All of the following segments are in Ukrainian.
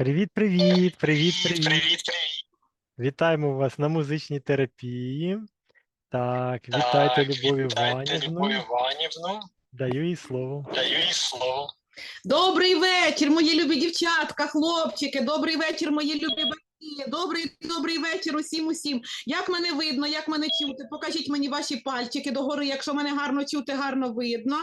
Привіт, привіт, привіт, привіт. Привіт, привіт. Вітаємо вас на музичній терапії. Так, Так, вітайте Любові Ванівну. Іванівну. Даю їй слово. Даю їй слово. Добрий вечір, мої любі дівчатка, хлопчики. Добрий вечір, мої любі батьки. Добрий добрий вечір усім усім. Як мене видно, як мене чути? Покажіть мені ваші пальчики догори, якщо мене гарно чути, гарно видно.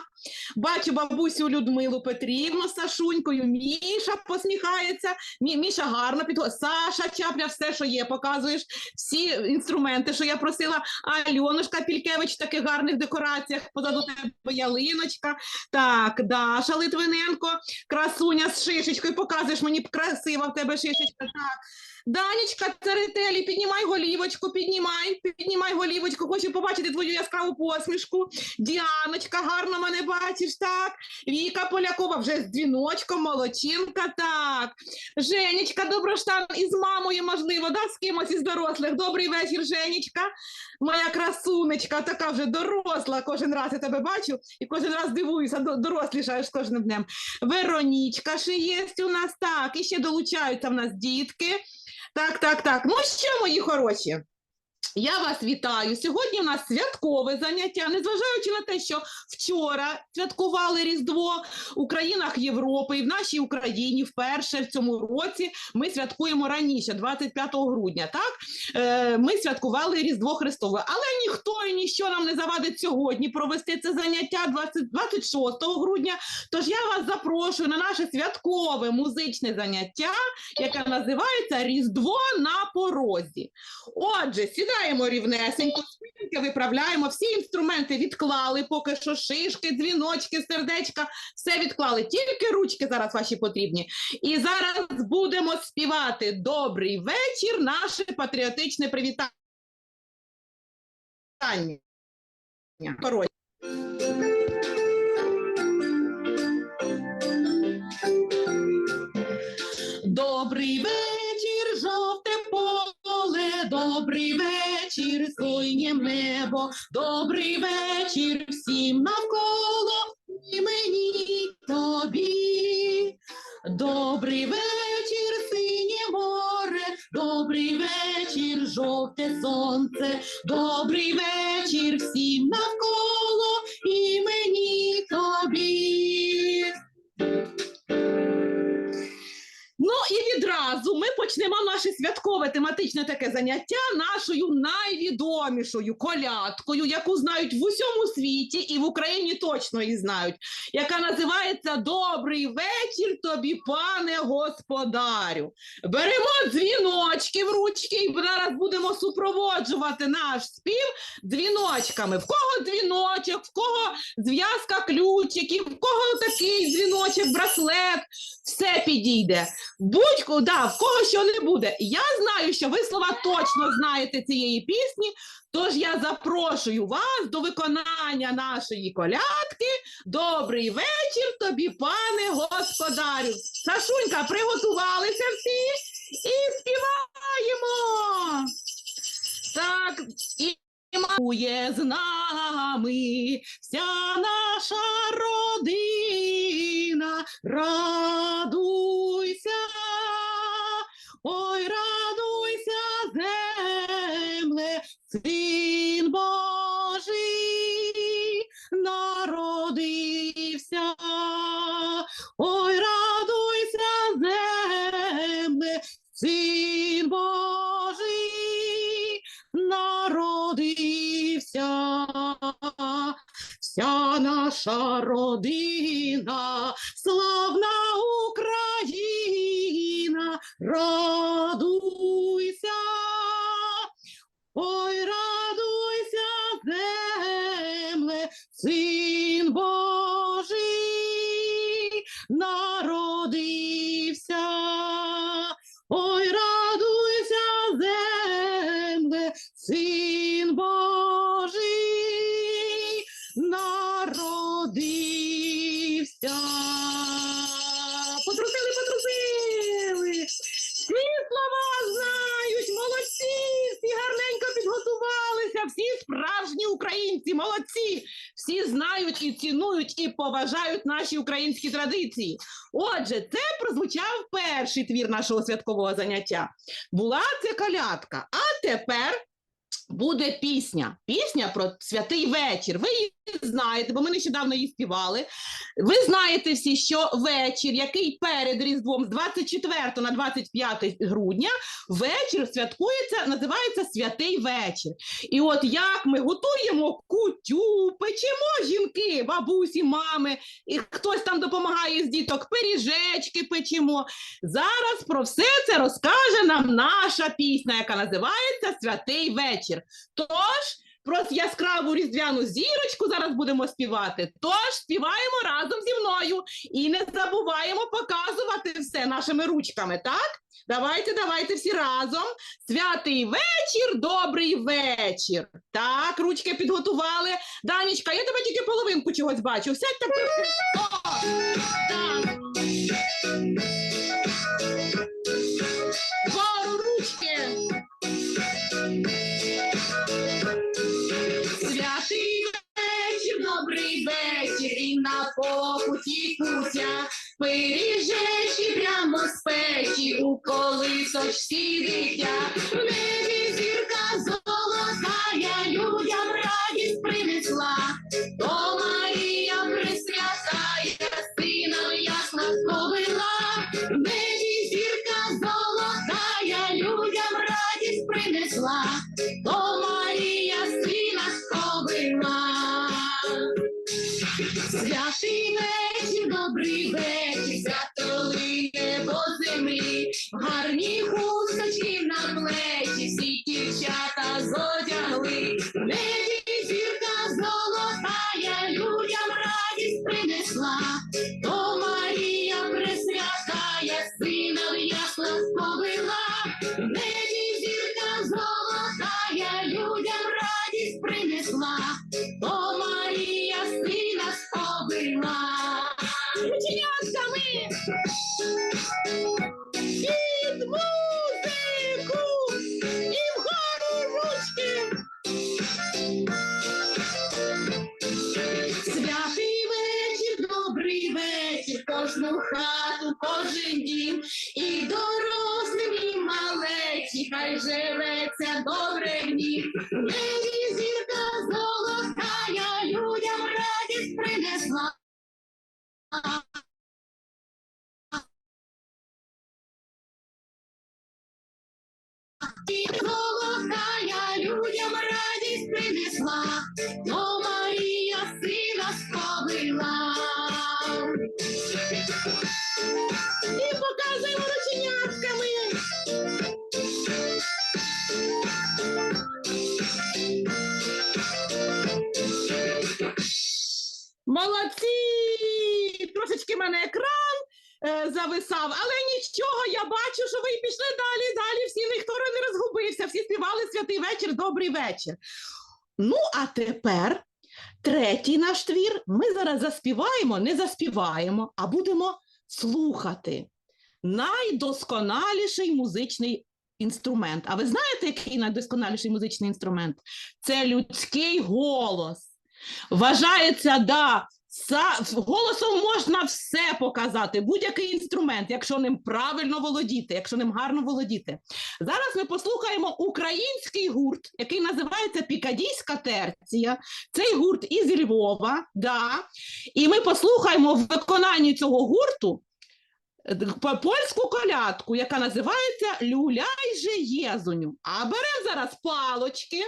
Бачу бабусю Людмилу Петрівну Сашунькою. Міша посміхається. Мі- Міша гарно підго... Саша Чапля, все, що є, показуєш. Всі інструменти, що я просила. Альонушка Пількевич в таких гарних декораціях. Позаду тебе ялиночка. Так, Даша Литвиненко, красуня з шишечкою. Показуєш мені красива в тебе шишечка. Так. Данечка Церетелі, піднімай голівочку, піднімай, піднімай голівочку. Хочу побачити твою яскраву посмішку. Діаночка, гарно мене бачиш, так. Віка Полякова вже з дзвіночком, молодчинка, так. Женечка Доброштан із мамою, можливо, да, з кимось із дорослих. Добрий вечір, Женечка. Моя красунечка, така вже доросла. Кожен раз я тебе бачу і кожен раз дивуюся, до- дорослішаєш з кожним днем. Веронічка ще є у нас так, і ще долучаються в нас дітки. Так, так, так. Ну що, мої хороші? Я вас вітаю. Сьогодні у нас святкове заняття, незважаючи на те, що вчора святкували Різдво у країнах Європи і в нашій Україні вперше в цьому році ми святкуємо раніше, 25 грудня. Так е, ми святкували Різдво Христове, але ніхто і ніщо нам не завадить сьогодні провести це заняття 20, 26 грудня. Тож я вас запрошую на наше святкове музичне заняття, яке називається Різдво на порозі. Отже, сідаємо рівнесенько, спинки виправляємо, всі інструменти відклали, поки що шишки, дзвіночки, сердечка, все відклали. Тільки ручки зараз ваші потрібні. І зараз будемо співати Добрий вечір, наше патріотичне привітання. Коротше. Добрий вечір, синє небо, добрий вечір всім навколо і мені тобі. Добрий вечір, синє море, добрий вечір, жовте сонце, добрий вечір всім навколо і мені тобі. Ну і відразу ми почнемо наше святкове тематичне таке заняття найвідомішою колядкою, яку знають в усьому світі і в Україні точно її знають, яка називається Добрий вечір тобі, пане господарю. Беремо дзвіночки в ручки і зараз будемо супроводжувати наш спів дзвіночками. В кого дзвіночок, в кого зв'язка ключиків, в кого такий дзвіночок, браслет, все підійде. Будь-ко, да, в кого що не буде. Я знаю, що ви слова точно знаєте цієї пісні, тож я запрошую вас до виконання нашої колядки. Добрий вечір тобі, пане господарю. Сашунька, приготувалися всі і співаємо. Так, і Має з нами вся наша родина, радуйся, ой, радуйся, земле, син Божий народився, ой, радуйся, земле, син Божий народився. Вся наша родина, українці, молодці, всі знають і цінують і поважають наші українські традиції. Отже, це прозвучав перший твір нашого святкового заняття. Була це калядка. А тепер буде пісня. Пісня про святий вечір. Ви знаєте, бо ми нещодавно її співали. Ви знаєте всі, що вечір, який перед Різдвом з 24 на 25 грудня, вечір святкується, називається святий вечір. І от як ми готуємо кутю, печемо жінки, бабусі, мами, і хтось там допомагає з діток, пиріжечки печемо. Зараз про все це розкаже нам наша пісня, яка називається Святий вечір. Тож про яскраву різдвяну зірочку зараз будемо співати. Тож співаємо разом зі мною і не забуваємо показувати все нашими ручками, так? Давайте, давайте всі разом. Святий вечір, добрий вечір. Так, ручки підготували. Данічка, я тебе тільки половинку чогось бачу. Сядь так. Вечір, і на покуті куся. Пиріжечки прямо з печі, у колисочці дитя. І золотая людям радість принесла, то Марія сина сповила. І показуємо рученятками. Молодці! Трошечки мене екран зависав, але нічого, я бачу, що ви пішли далі, далі. Всі ніхто не розгубився, всі співали святий вечір, добрий вечір. Ну, а тепер третій наш твір. Ми зараз заспіваємо, не заспіваємо, а будемо слухати. Найдосконаліший музичний інструмент. А ви знаєте, який найдосконаліший музичний інструмент? Це людський голос. Вважається, да, са- голосом можна все показати, будь-який інструмент, якщо ним правильно володіти, якщо ним гарно володіти. Зараз ми послухаємо український гурт, який називається Пікадійська терція. Цей гурт із Львова, да. і ми послухаємо в виконанні цього гурту е, польську колядку, яка називається Люляй же Єзуню. А беремо зараз палочки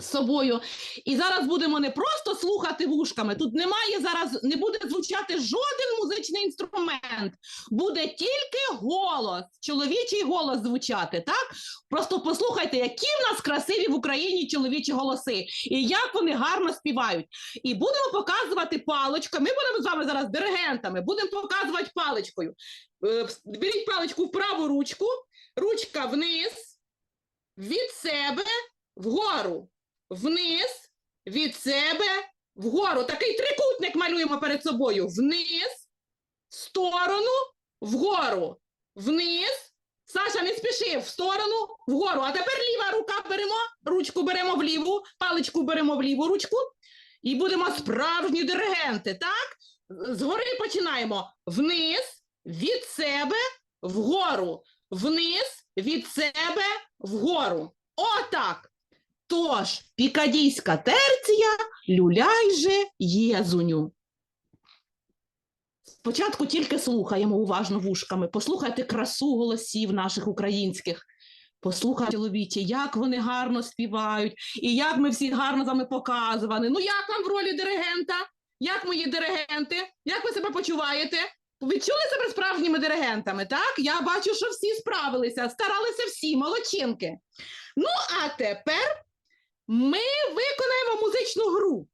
собою. І зараз будемо не просто слухати вушками. Тут немає зараз, не буде звучати жоден музичний інструмент. Буде тільки голос, чоловічий голос звучати. Так? Просто послухайте, які в нас красиві в Україні чоловічі голоси, і як вони гарно співають. І будемо показувати паличкою. Ми будемо з вами зараз диригентами, будемо показувати паличкою. Е, Беріть паличку в праву ручку, ручка вниз, від себе вгору, вниз, від себе вгору. Такий трикутник малюємо перед собою. Вниз, в сторону, вгору, вниз. Саша не спіши, в сторону, вгору. А тепер ліва рука беремо, ручку беремо в ліву, паличку беремо в ліву ручку І будемо справжні диригенти, так? Згори починаємо. Вниз, від себе, вгору. Вниз, від себе, вгору. Отак. Тож, пікадійська терція, люляй же єзуню. Спочатку тільки слухаємо уважно вушками. Послухайте красу голосів наших українських. Послухайте, чоловічі, як вони гарно співають, і як ми всі гарно з вами показувані. Ну, як вам в ролі диригента? Як мої диригенти? Як ви себе почуваєте? Відчули себе справжніми диригентами, так? Я бачу, що всі справилися, старалися всі, молодчинки. Ну, а тепер ми виконаємо музичну гру.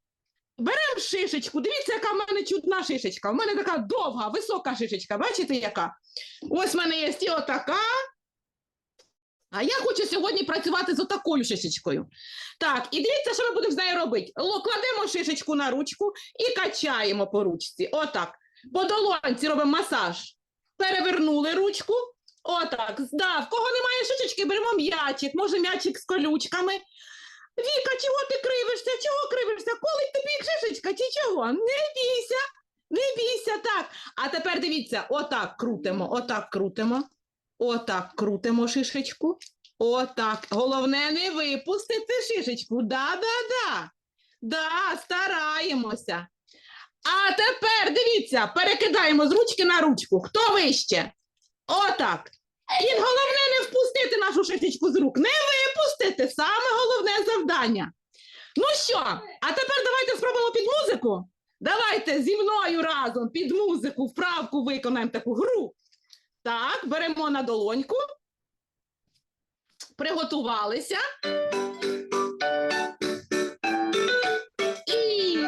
Беремо шишечку. Дивіться, яка в мене чудна шишечка. У мене така довга, висока шишечка. Бачите, яка? Ось в мене є і отака. А я хочу сьогодні працювати з отакою шишечкою. Так, і дивіться, що ми будемо з нею робити. Кладемо шишечку на ручку і качаємо по ручці. Отак. По долонці робимо масаж. Перевернули ручку. Отак. Да, в кого немає шишечки, беремо м'ячик, може м'ячик з колючками. Віка, чого ти кривишся? Чого кривишся? Колить тобі шишечка чи чого? Не бійся, не бійся так. А тепер дивіться, отак крутимо, отак крутимо, отак крутимо шишечку. Отак. Головне не випустити шишечку. Да-да-да. Да, стараємося. А тепер дивіться, перекидаємо з ручки на ручку. Хто вище? Отак. І головне не впустити нашу шишечку з рук. Не випустити. Саме головне завдання. Ну що, а тепер давайте спробуємо під музику. Давайте зі мною разом під музику вправку виконаємо таку гру. Так, беремо на долоньку. Приготувалися. І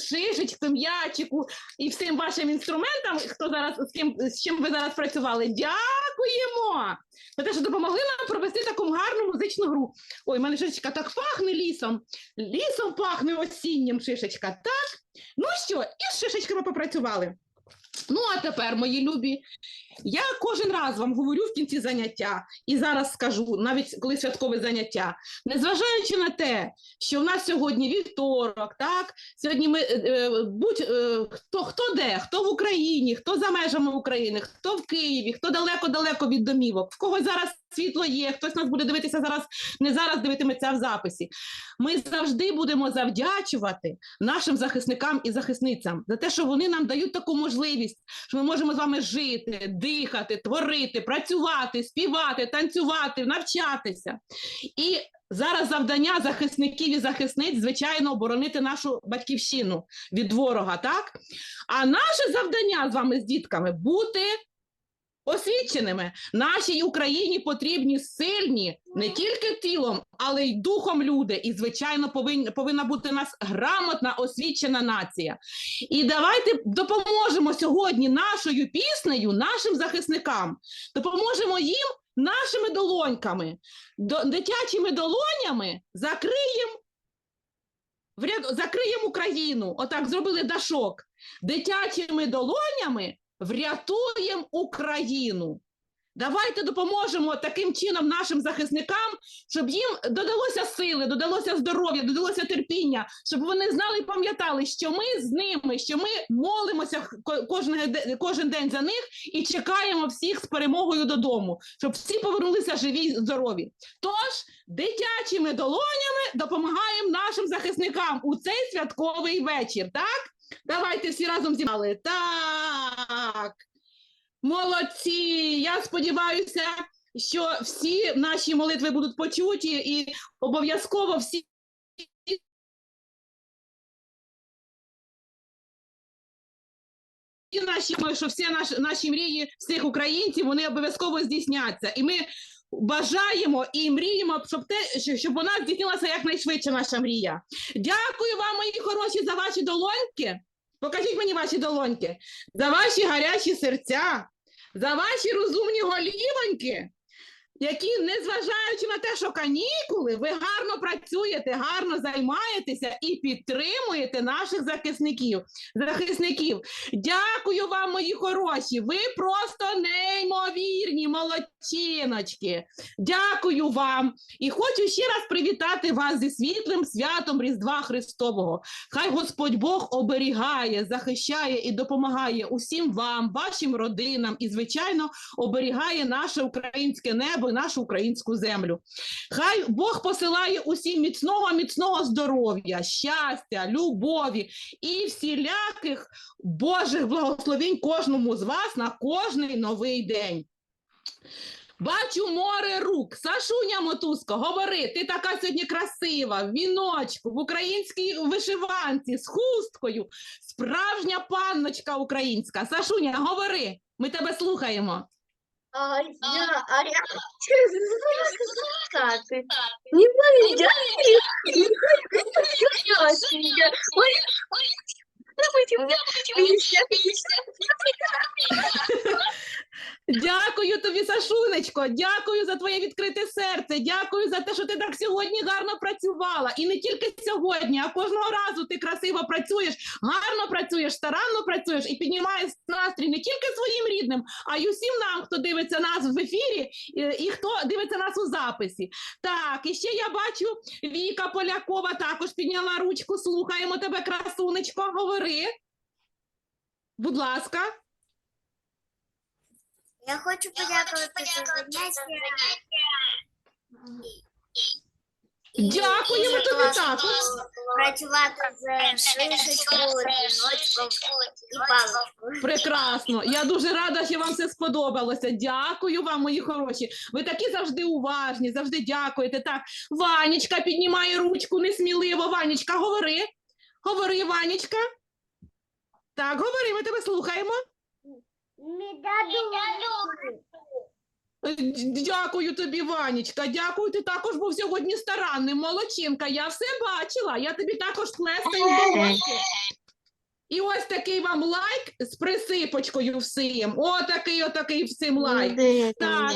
шишечку, м'ячику і всім вашим інструментам, хто зараз з ким з чим ви зараз працювали. Дякуємо! За те, що допомогли нам провести таку гарну музичну гру. Ой, мене шишечка так пахне лісом. Лісом пахне осіннім шишечка. Так? Ну що, і з шишечками попрацювали. Ну, а тепер, мої любі, я кожен раз вам говорю в кінці заняття, і зараз скажу, навіть коли святкове заняття, незважаючи на те, що в нас сьогодні вівторок, так сьогодні ми е, е, будь е, хто, хто де, хто в Україні, хто за межами України, хто в Києві, хто далеко-далеко від домівок, в кого зараз світло є, хтось нас буде дивитися зараз, не зараз дивитиметься в записі. Ми завжди будемо завдячувати нашим захисникам і захисницям за те, що вони нам дають таку можливість, що ми можемо з вами жити, дихати, творити, працювати, співати, танцювати, навчатися. І зараз завдання захисників і захисниць, звичайно, оборонити нашу батьківщину від ворога, так? А наше завдання з вами з дітками бути освіченими. Нашій Україні потрібні сильні не тільки тілом, але й духом люди. І, звичайно, повинна, бути нас грамотна, освічена нація. І давайте допоможемо сьогодні нашою піснею нашим захисникам, допоможемо їм нашими долоньками, дитячими долонями закриємо. Закриємо Україну. Отак зробили дашок. Дитячими долонями врятуємо Україну. Давайте допоможемо таким чином нашим захисникам, щоб їм додалося сили, додалося здоров'я, додалося терпіння, щоб вони знали і пам'ятали, що ми з ними, що ми молимося кожен, кожен день за них і чекаємо всіх з перемогою додому, щоб всі повернулися живі й здорові. Тож дитячими долонями допомагаємо нашим захисникам у цей святковий вечір. Так? Давайте всі разом зібрали. Так. Молодці! Я сподіваюся, що всі наші молитви будуть почуті і обов'язково всі. І наші, що всі наші, наші мрії всіх українців вони обов'язково здійсняться. І ми бажаємо і мріємо, щоб те, щоб вона здійснилася якнайшвидше, наша мрія. Дякую вам, мої хороші, за ваші долоньки. Покажіть мені ваші долоньки, за ваші гарячі серця, за ваші розумні голівоньки, які, незважаючи на те, що канікули, ви гарно працюєте, гарно займаєтеся і підтримуєте наших захисників. захисників. Дякую вам, мої хороші. Ви просто неймовірні молодчиночки. Дякую вам. І хочу ще раз привітати вас зі світлим святом Різдва Христового. Хай Господь Бог оберігає, захищає і допомагає усім вам, вашим родинам і, звичайно, оберігає наше українське небо і нашу українську землю. Хай Бог посилає усім міцного, міцного здоров'я, щастя, любові і всіляких Божих благословень кожному з вас на кожний новий день. Бачу море рук. Сашуня Мотузко, говори, ти така сьогодні красива, в віночку, в українській вишиванці, з хусткою, справжня панночка українська. Сашуня, говори, ми тебе слухаємо. А я, а я сказати. Не знаю, я не знаю, я Ой, ой, давайте, Дякую тобі, Сашунечко. Дякую за твоє відкрите серце. Дякую за те, що ти так сьогодні гарно працювала. І не тільки сьогодні, а кожного разу ти красиво працюєш, гарно працюєш, старанно працюєш і піднімаєш настрій не тільки своїм рідним, а й усім нам, хто дивиться нас в ефірі е, і хто дивиться нас у записі. Так, і ще я бачу, Віка Полякова також підняла ручку. Слухаємо тебе, красунечко. Говори. Будь ласка. Я хочу подякувати за заняття. Дякуємо тобі також. Працювати з шишечкою, і паличкою. Прекрасно. Я дуже рада, що вам все сподобалося. Дякую вам, мої хороші. Ви такі завжди уважні, завжди дякуєте. Так, Ванечка піднімає ручку несміливо. Ванечка, говори. Говори, Ванечка. Так, говори, ми тебе слухаємо. Дякую тобі, Ванечка. Дякую. Ти також був сьогодні старанним. Молодчинка. Я все бачила. Я тобі також плескаю в долоньки. І ось такий вам лайк з присипочкою всім. Отакий, отакий всім лайк. Так.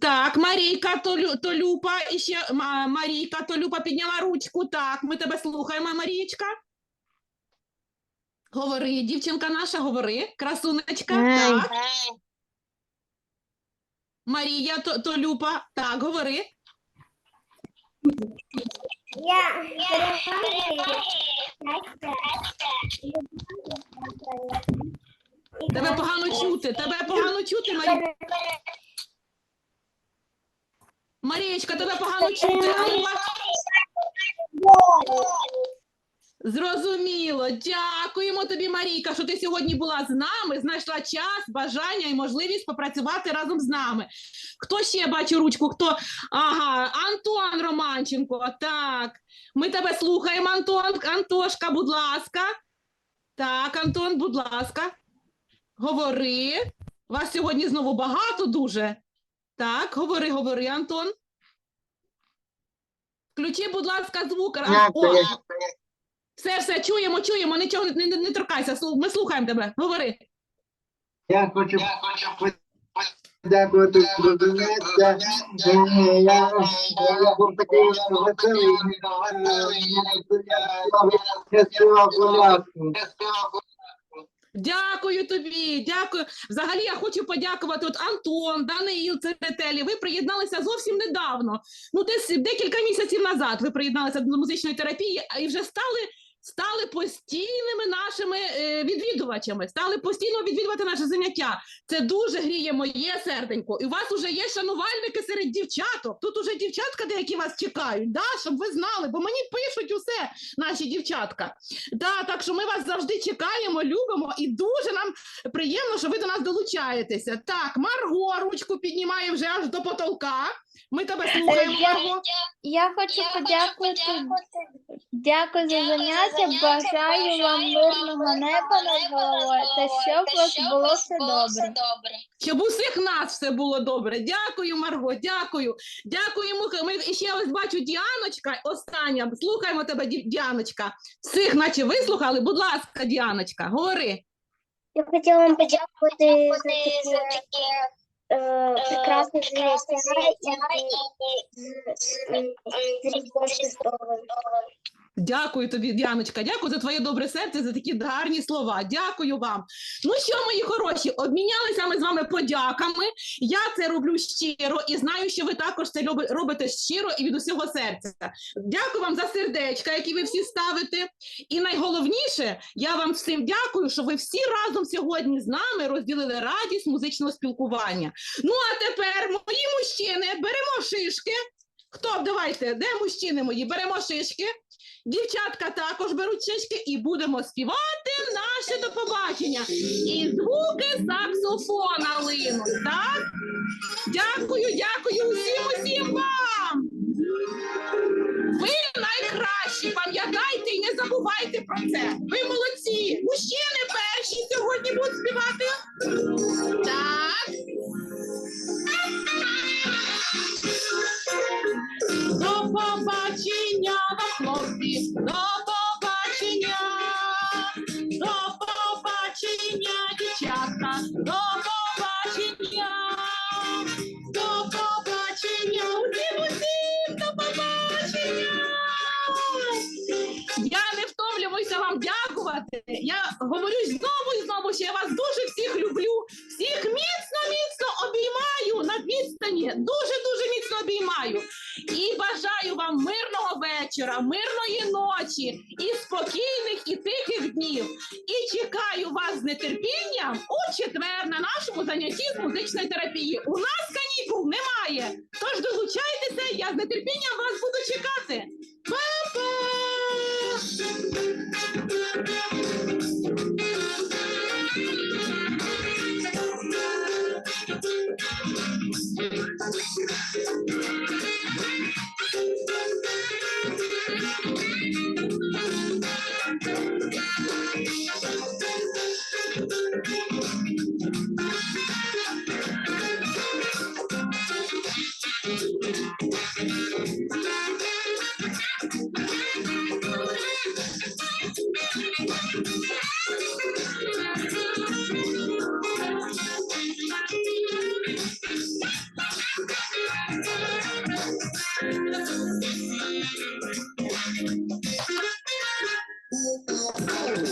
Так, Марійка Толю, Толюпа, і ще Ма- Марійка Толюпа підняла ручку. Так, ми тебе слухаємо, Марічка. Говори, дівчинка наша, говори. Красунечка. Так. Марія То- Толюпа. Так, говори. Я Тебе погано чути. Тебе погано чути, Марі... Марієчка, тебе погано чути. Алло. Зрозуміло. Дякуємо тобі, Марійка, що ти сьогодні була з нами, знайшла час, бажання і можливість попрацювати разом з нами. Хто ще бачу ручку? Хто? Ага, Антон Романченко. Так. Ми тебе слухаємо, Антон. Антошка, будь ласка. Так, Антон, будь ласка. Говори. Вас сьогодні знову багато дуже. Так, говори, говори, Антон. Включи, будь ласка, звук. О, все, все, чуємо, чуємо, нічого не, не, не торкайся. слу- Ми слухаємо тебе. Говори. Я хочу дякувати зрозуміється. Я, я був такий веселий, я співав колядку. Дякую тобі, дякую. Взагалі я хочу подякувати от Антон, Даниїл Церетелі. Ви приєдналися зовсім недавно. Ну, десь декілька місяців назад ви приєдналися до музичної терапії а і вже стали. Стали постійними нашими е, відвідувачами, стали постійно відвідувати наше заняття. Це дуже гріє моє серденько. І у вас вже є шанувальники серед дівчаток. Тут уже дівчатка деякі вас чекають, да? щоб ви знали, бо мені пишуть усе наші дівчатка. Да, так що ми вас завжди чекаємо, любимо і дуже нам приємно, що ви до нас долучаєтеся. Так, Марго ручку піднімає вже аж до потолка. Ми тебе слухаємо, я- Марго. Я хочу подякувати. Дякую за заняття. Бажаю вам мирного неба над головою та щоб у вас було все добре. Щоб у всіх нас все було добре. Дякую, Марго, дякую. Дякуємо. Ми і ще ось бачу Діаночка. Остання. Слухаємо тебе, Ді- Діаночка. Всіх, наче вислухали. Будь ласка, Діаночка, говори. Я хотіла вам подякувати за таке е, и, и, и, и, и, Христовим. Дякую тобі, Діаночка. Дякую за твоє добре серце, за такі гарні слова. Дякую вам. Ну що, мої хороші, обмінялися ми з вами подяками. Я це роблю щиро і знаю, що ви також це робите щиро і від усього серця. Дякую вам за сердечка, які ви всі ставите. І найголовніше, я вам всім дякую, що ви всі разом сьогодні з нами розділили радість музичного спілкування. Ну а тепер, мої мужчини, беремо шишки. Хто давайте, де мужчини мої? Беремо шишки. Дівчатка також беруть шишки і будемо співати наше до побачення. І звуки саксофона линуть, так? Дякую, дякую усім, усім вам! Ви найкращі, пам'ятайте і не забувайте про це. Ви молодці! Мужчини перші сьогодні будуть співати. Так. До побачення вам, хлопці, до побачення, до побачення, дівчатка, до побачення, до побачення, усім, усім, до побачення. Я не втомлююся вам дякувати. Я говорю знову і знову, що я вас дуже всіх люблю. Всіх міцно, міцно обіймаю на відстані. Дуже дуже міцно обіймаю. І бажаю вам мирного вечора, мирної ночі і спокійних і тихих днів. І чекаю вас з нетерпінням у четвер на нашому занятті з музичної терапії. У нас канікул немає. Тож долучайтеся, я з нетерпінням вас буду чекати. Па-па!